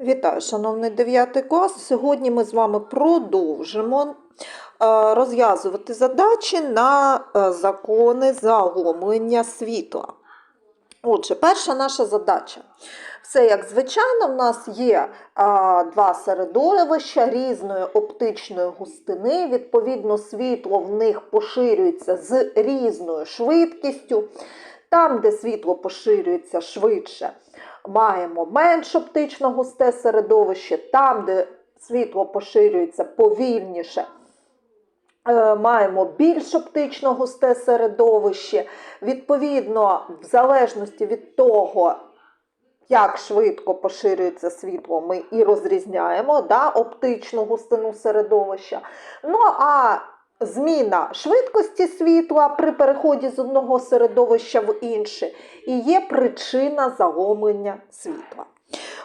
Вітаю, шановний 9 клас. Сьогодні ми з вами продовжимо е, розв'язувати задачі на е, закони загомлення світла. Отже, перша наша задача. Все як звичайно, в нас є а, два середовища різної оптичної густини. Відповідно, світло в них поширюється з різною швидкістю. Там, де світло поширюється швидше, маємо менш оптично густе середовище. Там, де світло поширюється повільніше, е, маємо більш оптично густе середовище. Відповідно, в залежності від того, як швидко поширюється світло, ми і розрізняємо да, оптичну густину середовища. Ну а зміна швидкості світла при переході з одного середовища в інше і є причина заломлення світла.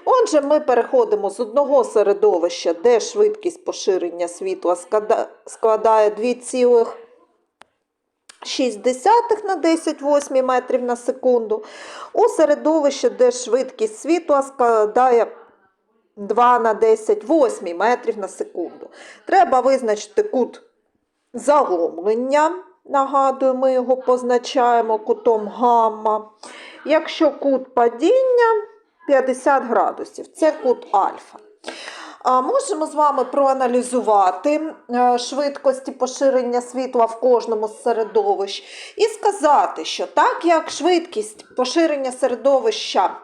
Отже, ми переходимо з одного середовища, де швидкість поширення світла складає 2,6 на 10 восьмій метрів на секунду, у середовище, де швидкість світла складає 2 на 10 восьмій метрів на секунду. Треба визначити кут заломлення. Нагадую, ми його позначаємо кутом гамма. Якщо кут падіння 50 градусів, це кут альфа. Можемо з вами проаналізувати е, швидкості поширення світла в кожному з середовищ і сказати, що так як швидкість поширення середовища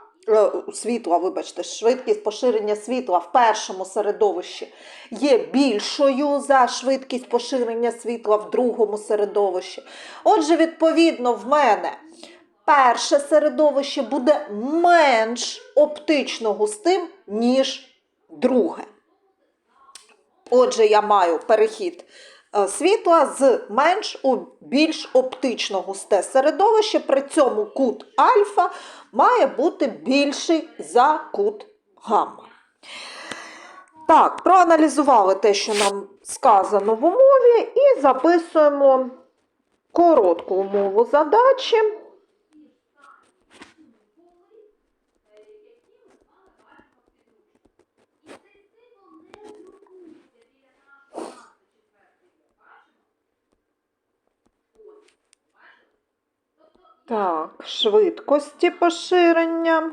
світла, вибачте, швидкість поширення світла в першому середовищі є більшою за швидкість поширення світла в другому середовищі. Отже, відповідно, в мене перше середовище буде менш оптично густим, ніж друге. Отже, я маю перехід е, світла з менш у більш оптично густе середовище, при цьому кут альфа має бути більший за кут гамма. Так, проаналізували те, що нам сказано в умові, і записуємо коротку умову задачі. Так, швидкості поширення,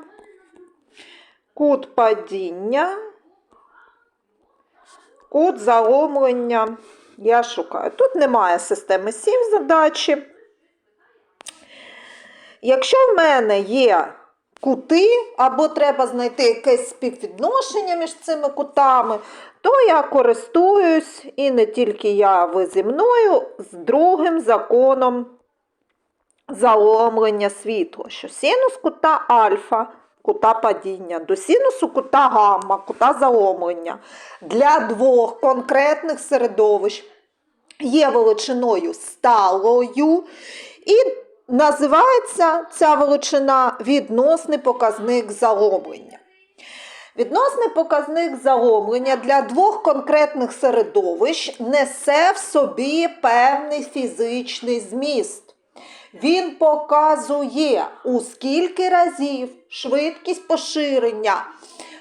кут падіння, кут заломлення. Я шукаю. Тут немає системи 7 задачі. Якщо в мене є кути, або треба знайти якесь співвідношення між цими кутами, то я користуюсь, і не тільки я, ви зі мною, з другим законом заломлення світла, що синус кута альфа, кута падіння, до синусу кута гамма, кута заломлення для двох конкретних середовищ є величиною сталою і називається ця величина відносний показник заломлення. Відносний показник заломлення для двох конкретних середовищ несе в собі певний фізичний зміст. Він показує, у скільки разів швидкість поширення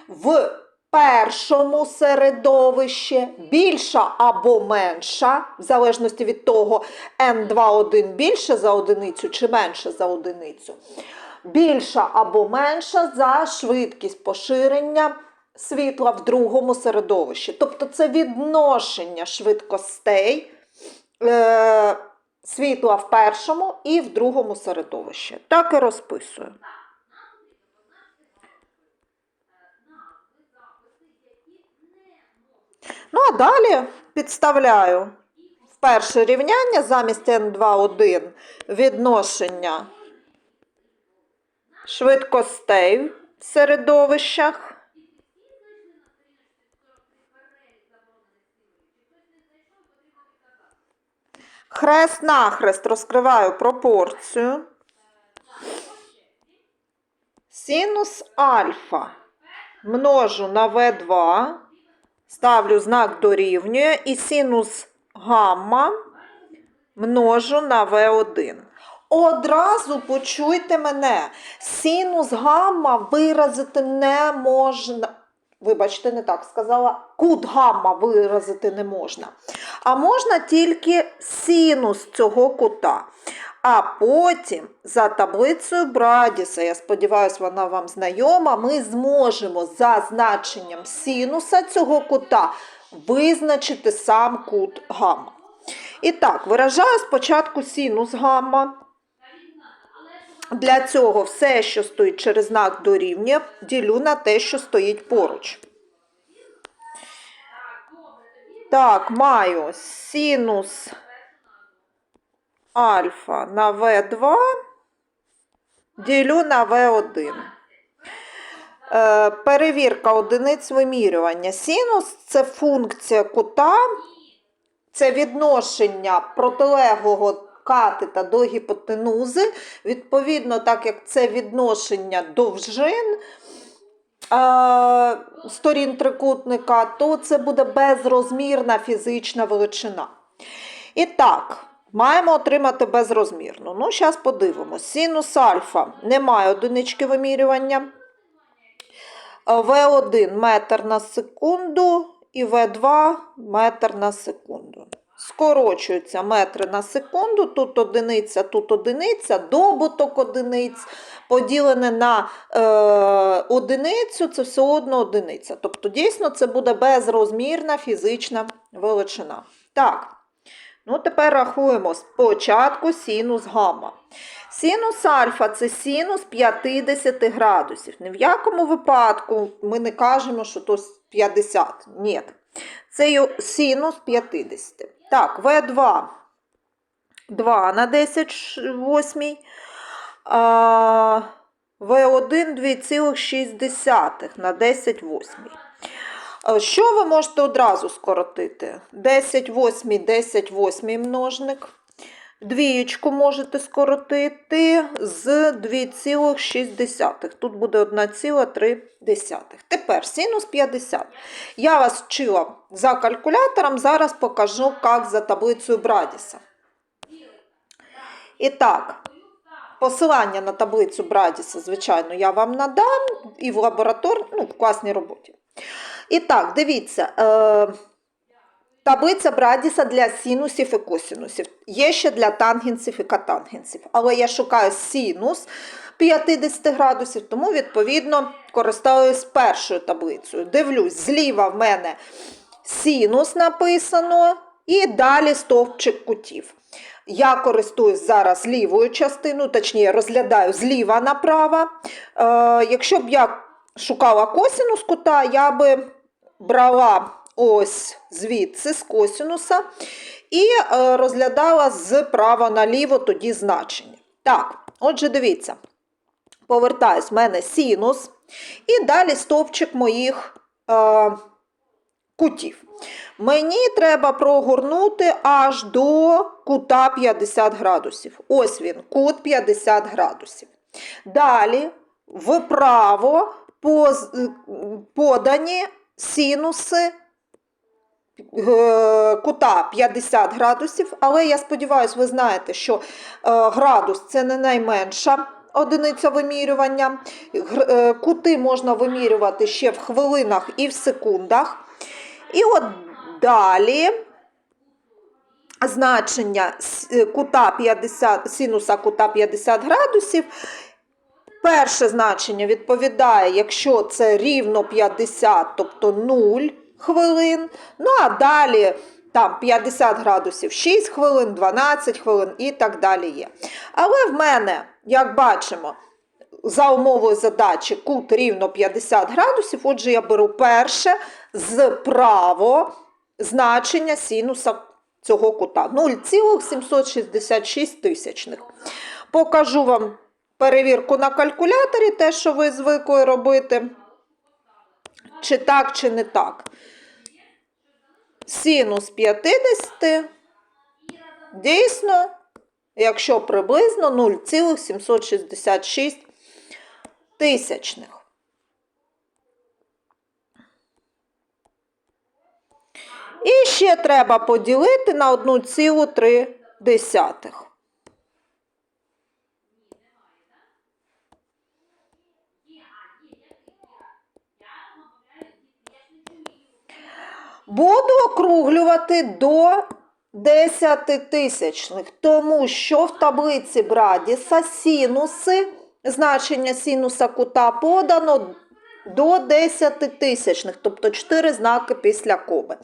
в першому середовищі більша або менша, в залежності від того, N2,1 більше за одиницю чи менше за одиницю, більша або менша за швидкість поширення світла в другому середовищі. Тобто це відношення швидкостей. Е- світла в першому і в другому середовищі. Так і розписую. Ну, а далі підставляю в перше рівняння замість N2,1 відношення швидкостей в середовищах. Хрест-нахрест розкриваю пропорцію. Синус альфа множу на В2, ставлю знак дорівнює, і синус гамма множу на В1. Одразу почуйте мене, синус гамма виразити не можна. Вибачте, не так сказала, кут гамма виразити не можна. А можна тільки синус цього кута. А потім за таблицею Брадіса, я сподіваюся, вона вам знайома, ми зможемо за значенням синуса цього кута визначити сам кут гамма. І так, виражаю спочатку синус гамма. Для цього все, що стоїть через знак дорівнює, ділю на те, що стоїть поруч. Так, маю синус альфа на В2 ділю на В1. Е, перевірка одиниць вимірювання. Синус це функція кута, це відношення протилеглого катета до гіпотенузи. Відповідно, так як це відношення довжин е, сторін трикутника, то це буде безрозмірна фізична величина. І так, маємо отримати безрозмірну. Ну, зараз подивимось. Синус альфа немає одинички вимірювання. В1 метр на секунду і В2 метр на секунду. Скорочуються метри на секунду, тут одиниця, тут одиниця, добуток одиниць поділене на е, одиницю, це все одно одиниця. Тобто, дійсно, це буде безрозмірна фізична величина. Так, ну тепер рахуємо спочатку синус гамма. Синус альфа це синус 50 градусів. Ні в якому випадку ми не кажемо, що то 50. Ні. Це синус 50. Так, В2 2 на 10 восьмій. А, В1 2,6 на 10 восьмій. Е, Що ви можете одразу скоротити? 10 восьмій, 10 восьмій множник. Двієчку можете скоротити з 2,6. Тут буде 1,3. Тепер синус 50. Я вас вчила за калькулятором, зараз покажу, як за таблицею Брадіса. І так, посилання на таблицю Брадіса, звичайно, я вам надам і в лабораторній, ну, в класній роботі. І так, дивіться. Е, Таблиця Брадіса для синусів і косинусів. Є ще для тангенсів і катангенсів. Але я шукаю синус 50 градусів, тому, відповідно, користуюсь першою таблицею. Дивлюсь, зліва в мене синус написано, і далі стовпчик кутів. Я користуюсь зараз лівою частиною, точніше, розглядаю зліва направо. Е, якщо б я шукала косинус кута, я би брала ось звідси з косинуса і е, розглядала з права наліво тоді значення. Так, отже, дивіться, повертаюсь, в мене синус, і далі стовпчик моїх е, кутів. Мені треба прогорнути аж до кута 50 градусів. Ось він, кут 50 градусів. Далі вправо подані синуси кута 50 градусів, але я сподіваюся, ви знаєте, що е, градус це не найменша одиниця вимірювання. Е, Кути можна вимірювати ще в хвилинах і в секундах. І от далі значення е, кута 50, синуса кута 50 градусів. Перше значення відповідає, якщо це рівно 50, тобто 0 хвилин. Ну а далі там 50 градусів 6 хвилин, 12 хвилин і так далі є. Але в мене, як бачимо, за умовою задачі кут рівно 50 градусів, отже, я беру перше з право значення синуса цього кута 0,766 тисячних. Покажу вам перевірку на калькуляторі, те, що ви звикли робити. Чи так, чи не так. Синус 50 дійсно, якщо приблизно 0,766 тисячних. І ще треба поділити на 1,3. Буду округлювати до 10 тисячних, тому що в таблиці Брадіса синуси, значення синуса кута подано до 10 тисячних, тобто 4 знаки після коми.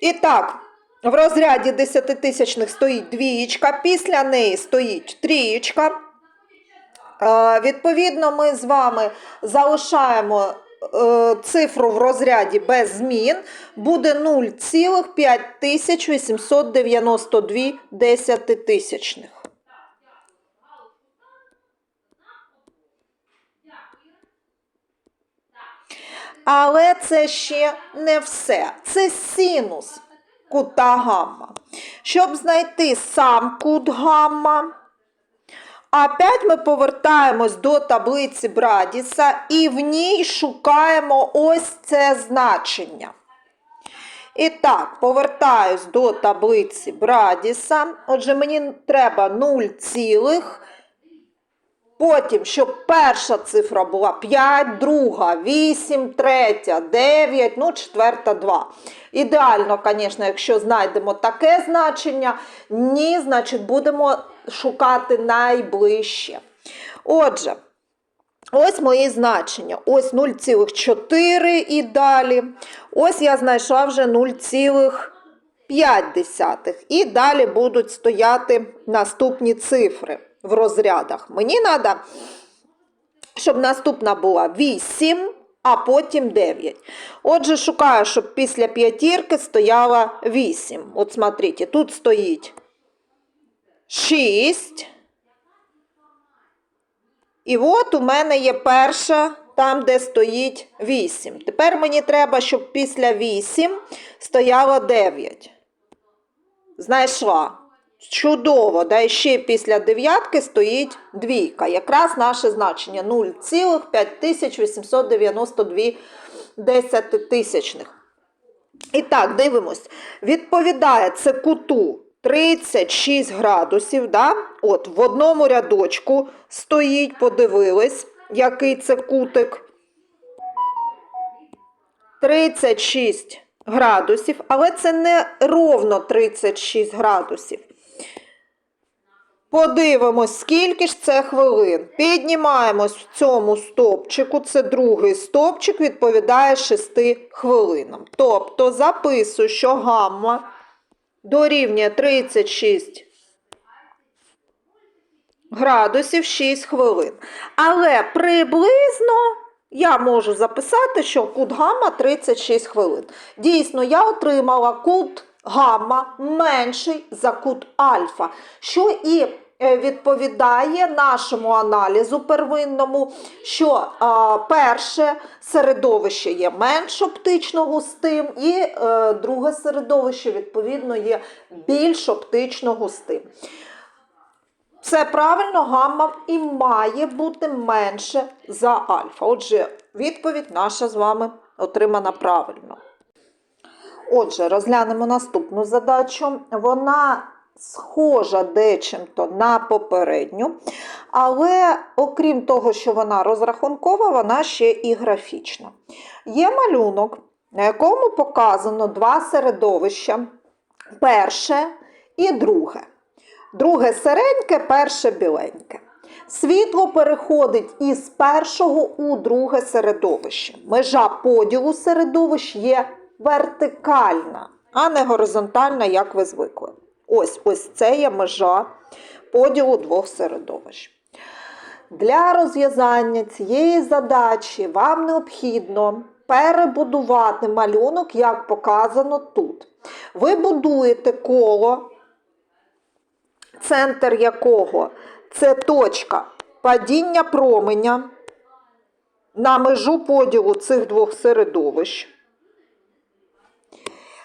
І так, в розряді 10 тисячних стоїть двієчка, після неї стоїть трієчка. Е, Відповідно, ми з вами залишаємо цифру в розряді без змін. Буде 0,5892 десятитисячних. Але це ще не все. Це синус кута гамма. Щоб знайти сам кут гамма, опять ми повертаємось до таблиці Брадіса і в ній шукаємо ось це значення. І так, повертаюсь до таблиці Брадіса. Отже, мені треба 0, цілих. Потім, щоб перша цифра була 5, друга, 8, третя, 9, ну, четверта 2. Ідеально, звісно, якщо знайдемо таке значення, ні, значить будемо шукати найближче. Отже, ось мої значення. Ось 0,4 і далі. Ось я знайшла вже 0,5. І далі будуть стояти наступні цифри в розрядах. Мені треба, щоб наступна була 8, а потім 9. Отже, шукаю, щоб після п'ятірки стояла 8. От смотрите, тут стоїть 6. І от у мене є перша, там, де стоїть 8. Тепер мені треба, щоб після 8 стояло 9. Знайшла. Чудово, да, і ще після дев'ятки стоїть двійка. Якраз наше значення 0,5892 десятитисячних. І так, дивимось. Відповідає це куту 36 градусів. Да? От в одному рядочку стоїть, подивились, який це кутик. 36 градусів, але це не ровно 36 градусів. Подивимось, скільки ж це хвилин. Піднімаємось в цьому стопчику. Це другий стопчик, відповідає 6 хвилинам. Тобто записую, що гамма дорівнює 36 градусів 6 хвилин. Але приблизно я можу записати, що кут гамма 36 хвилин. Дійсно, я отримала кут гамма менший за кут альфа, що і відповідає нашому аналізу первинному, що перше середовище є менш оптично густим, і е, друге середовище, відповідно, є більш оптично густим. Все правильно, гамма і має бути менше за альфа. Отже, відповідь наша з вами отримана правильно. Отже, розглянемо наступну задачу. Вона схожа дечим-то на попередню, але окрім того, що вона розрахункова, вона ще і графічна. Є малюнок, на якому показано два середовища: перше і друге. Друге сереньке, перше біленьке. Світло переходить із першого у друге середовище. Межа поділу середовищ є вертикальна, а не горизонтальна, як ви звикли. Ось ось це є межа поділу двох середовищ. Для розв'язання цієї задачі вам необхідно перебудувати малюнок, як показано тут. Ви будуєте коло центр якого це точка падіння променя на межу поділу цих двох середовищ.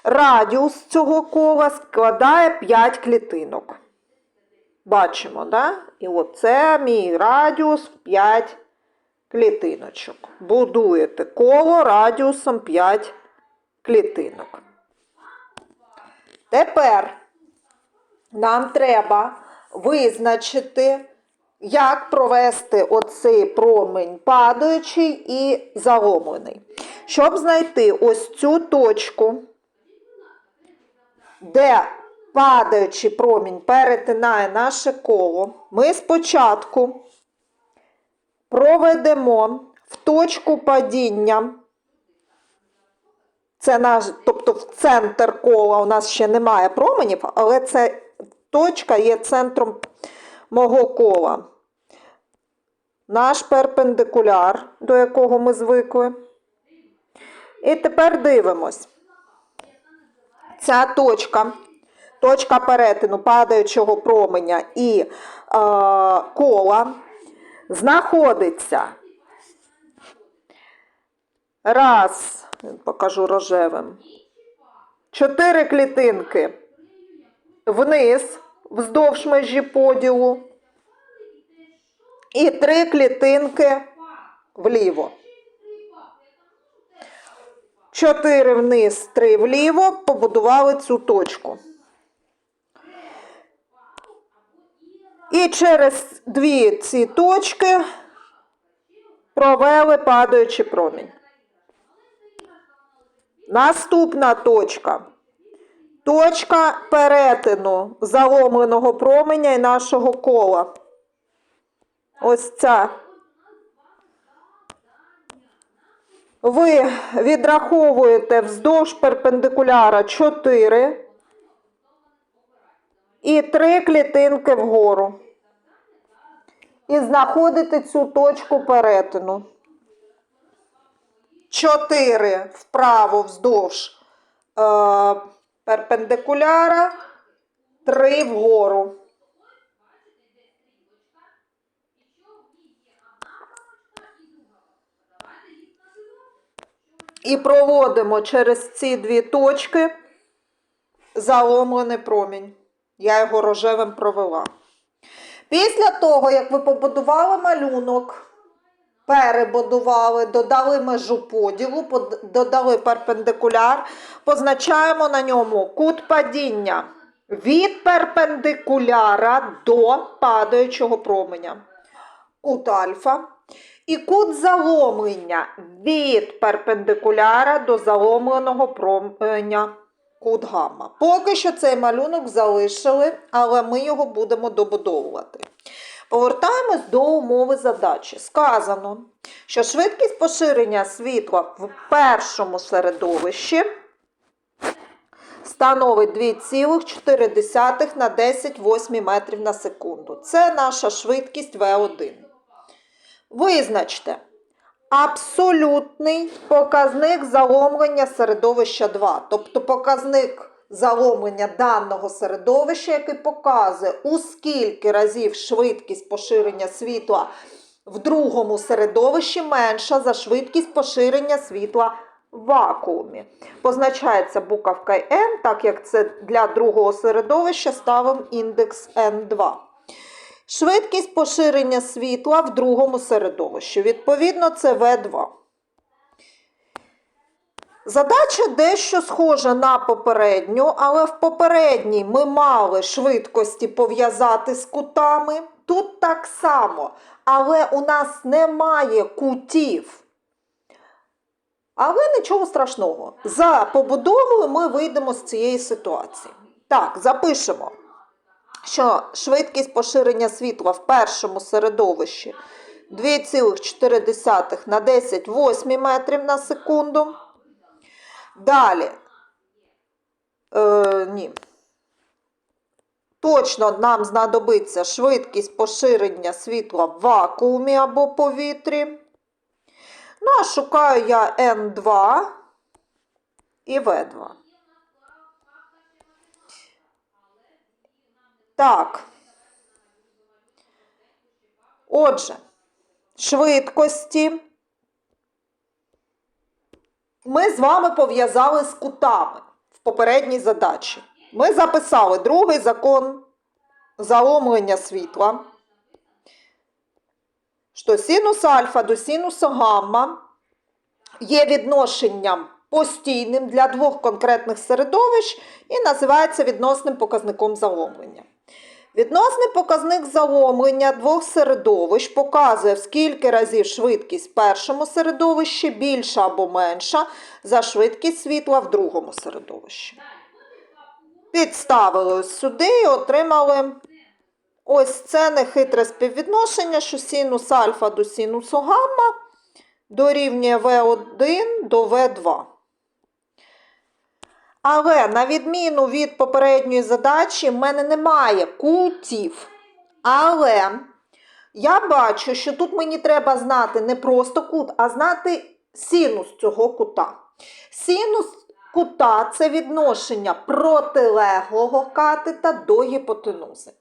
Радіус цього кола складає 5 клітинок. Бачимо, да? І оце мій радіус в 5 клітиночок. Будуєте коло радіусом 5 клітинок. Тепер нам треба визначити, як провести оцей промінь падаючий і заломлений. Щоб знайти ось цю точку, де падаючий промінь перетинає наше коло, ми спочатку проведемо в точку падіння. Це наш, тобто в центр кола у нас ще немає променів, але це точка є центром мого кола. Наш перпендикуляр, до якого ми звикли. І тепер дивимось. Ця точка, точка перетину падаючого променя і е, кола знаходиться. Раз, покажу рожевим. Чотири клітинки вниз, вздовж межі поділу. І три клітинки вліво. Чотири вниз, три вліво, побудували цю точку. І через дві ці точки провели падаючий промінь. Наступна точка. Точка перетину заломленого променя і нашого кола. Ось ця. Ви відраховуєте вздовж перпендикуляра 4 і 3 клітинки вгору. І знаходите цю точку перетину. 4 вправо вздовж е, перпендикуляра, 3 вгору. І проводимо через ці дві точки заломлений промінь. Я його рожевим провела. Після того, як ви побудували малюнок, перебудували, додали межу поділу, додали перпендикуляр, позначаємо на ньому кут падіння від перпендикуляра до падаючого променя. Кут альфа. І кут заломлення від перпендикуляра до заломленого променя кут гамма. Поки що цей малюнок залишили, але ми його будемо добудовувати. Повертаємось до умови задачі. Сказано, що швидкість поширення світла в першому середовищі становить 2,4 на 10 8 метрів на секунду. Це наша швидкість В1. Визначте абсолютний показник заломлення середовища 2. Тобто показник заломлення даного середовища, який показує, у скільки разів швидкість поширення світла в другому середовищі менша за швидкість поширення світла в вакуумі. Позначається буковкою N, так як це для другого середовища ставимо індекс N2. Швидкість поширення світла в другому середовищі. Відповідно, це В2. Задача дещо схожа на попередню, але в попередній ми мали швидкості пов'язати з кутами. Тут так само, але у нас немає кутів. Але нічого страшного. За побудовою ми вийдемо з цієї ситуації. Так, запишемо що швидкість поширення світла в першому середовищі 2,4 на 10 8 метрів на секунду. Далі. Е, ні. Точно нам знадобиться швидкість поширення світла в вакуумі або повітрі. Ну, а шукаю я N2 і V2. Так. Отже, швидкості ми з вами пов'язали з кутами в попередній задачі. Ми записали другий закон заломлення світла, що синус альфа до синуса гамма є відношенням постійним для двох конкретних середовищ і називається відносним показником заломлення. Відносний показник заломлення двох середовищ показує, в скільки разів швидкість в першому середовищі більша або менша за швидкість світла в другому середовищі. Підставили сюди і отримали ось це нехитре співвідношення, що синус альфа до синусу гамма дорівнює В1 до В2. Але на відміну від попередньої задачі, в мене немає кутів. Але я бачу, що тут мені треба знати не просто кут, а знати синус цього кута. Синус кута це відношення протилеглого катета до гіпотенузи.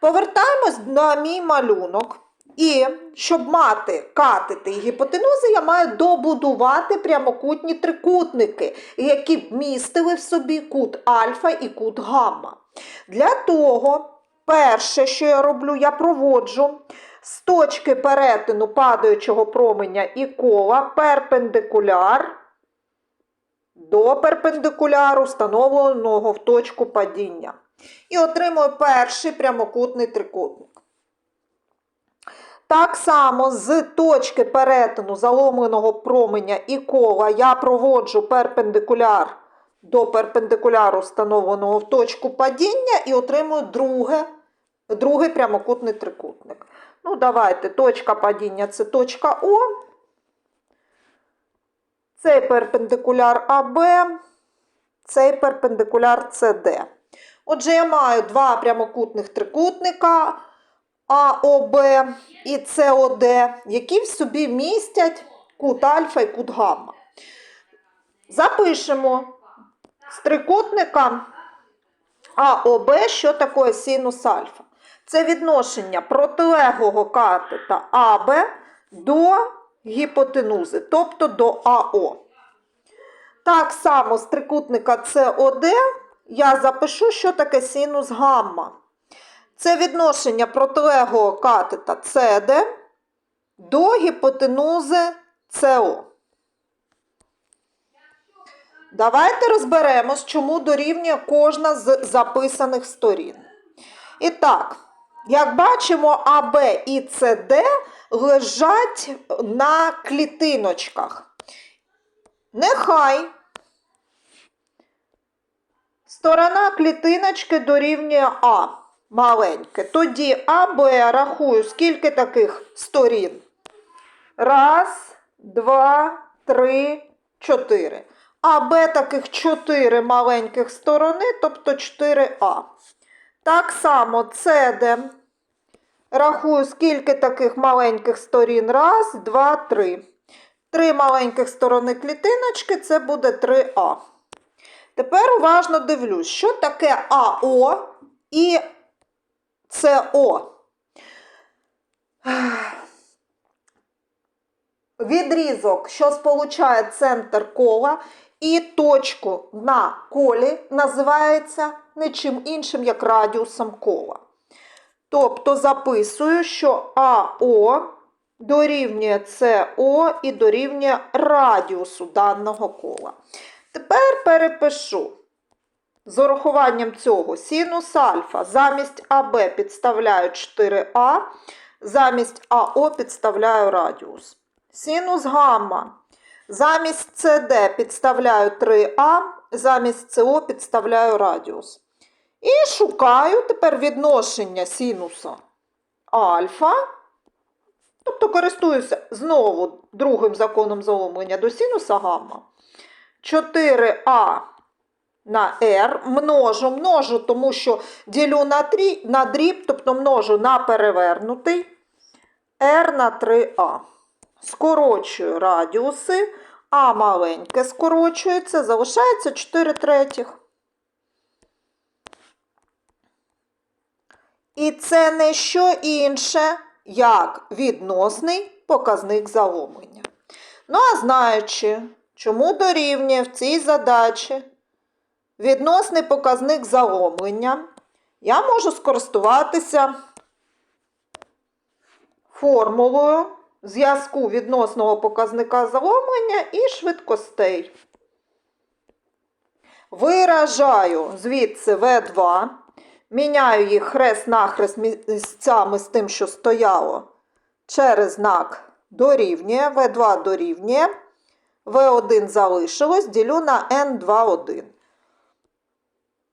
Повертаємось на мій малюнок. І щоб мати катети і гіпотенузи, я маю добудувати прямокутні трикутники, які б містили в собі кут альфа і кут гамма. Для того, перше, що я роблю, я проводжу з точки перетину падаючого променя і кола перпендикуляр до перпендикуляру, встановленого в точку падіння. І отримую перший прямокутний трикутник. Так само з точки перетину заломленого променя і кола я проводжу перпендикуляр до перпендикуляру, встановленого в точку падіння, і отримую друге, другий прямокутний трикутник. Ну, давайте, точка падіння це точка О. Цей перпендикуляр АБ, цей перпендикуляр СД. Отже, я маю два прямокутних трикутника. АОБ і СОД, які в собі містять кут альфа і кут гамма. Запишемо з трикутника АОБ, що таке синус альфа. Це відношення протилеглого катета АБ до гіпотенузи, тобто до АО. Так само з трикутника СОД я запишу, що таке синус гамма. Це відношення протилеглого катета CD до гіпотенузи СО. Давайте розберемось, чому дорівнює кожна з записаних сторін. І так, як бачимо, АБ і СД лежать на клітиночках. Нехай сторона клітиночки дорівнює А маленьке. Тоді АБ рахую, скільки таких сторін? Раз, два, три, чотири. АБ таких чотири маленьких сторони, тобто 4А. Так само СД. Рахую, скільки таких маленьких сторін. Раз, два, три. Три маленьких сторони клітиночки це буде 3А. Тепер уважно дивлюсь, що таке АО і СО. Відрізок, що сполучає центр кола і точку на колі, називається нічим іншим, як радіусом кола. Тобто записую, що АО дорівнює СО і дорівнює радіусу даного кола. Тепер перепишу. З урахуванням цього синус альфа замість АБ підставляю 4А, замість АО підставляю радіус. Синус гамма замість СД підставляю 3А, замість СО підставляю радіус. І шукаю тепер відношення синуса альфа. Тобто користуюся знову другим законом заломлення до синуса гамма. 4А на r, множу, множу, тому що ділю на, 3, на дріб, тобто множу на перевернутий r на 3а. Скорочую радіуси, а маленьке скорочується, залишається 4 третіх. І це не що інше, як відносний показник заломлення. Ну, а знаючи, чому дорівнює в цій задачі відносний показник заломлення, я можу скористуватися формулою зв'язку відносного показника заломлення і швидкостей. Виражаю звідси В2, Міняю їх хрест-нахрест місцями з тим, що стояло через знак дорівнює, В2 дорівнює, В1 залишилось, ділю на N21.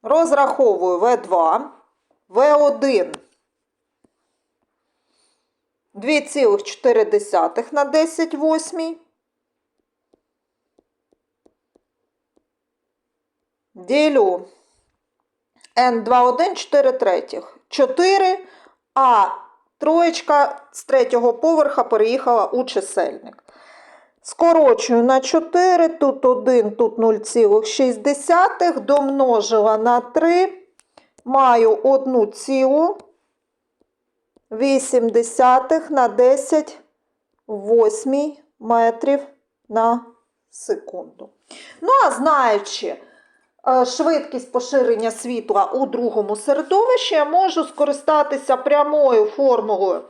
Розраховую В2, В1 2,4 на 10 восьмій. Ділю N21 4 третіх. 4, а троєчка з третього поверха переїхала у чисельник. Скорочую на 4, тут 1, тут 0,6, домножила на 3, маю 1,8 на 10 8 метрів на секунду. Ну, а знаючи, е, швидкість поширення світла у другому середовищі, я можу скористатися прямою формулою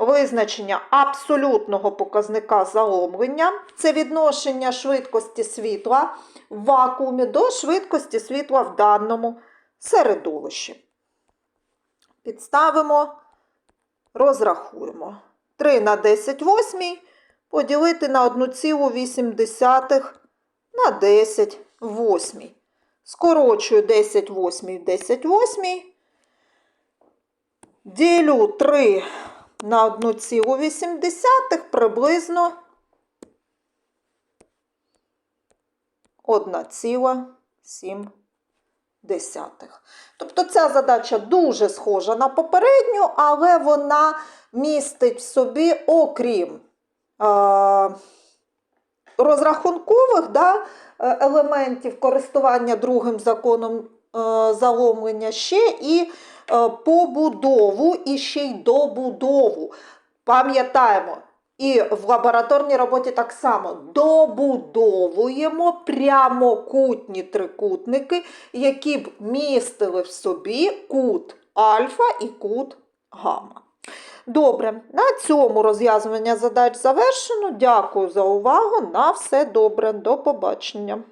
визначення абсолютного показника заломлення. Це відношення швидкості світла в вакуумі до швидкості світла в даному середовищі. Підставимо, розрахуємо. 3 на 10 восьмій поділити на 1,8 на 10 восьмій. Скорочую 10 восьмій в 10 восьмій. Ділю 3 на 1,8 приблизно 1,7. Тобто ця задача дуже схожа на попередню, але вона містить в собі, окрім е, розрахункових да, е, елементів користування другим законом заломлення, ще і е, побудову, і ще й добудову. Пам'ятаємо, і в лабораторній роботі так само добудовуємо прямокутні трикутники, які б містили в собі кут альфа і кут гамма. Добре, на цьому розв'язування задач завершено. Дякую за увагу. На все добре. До побачення.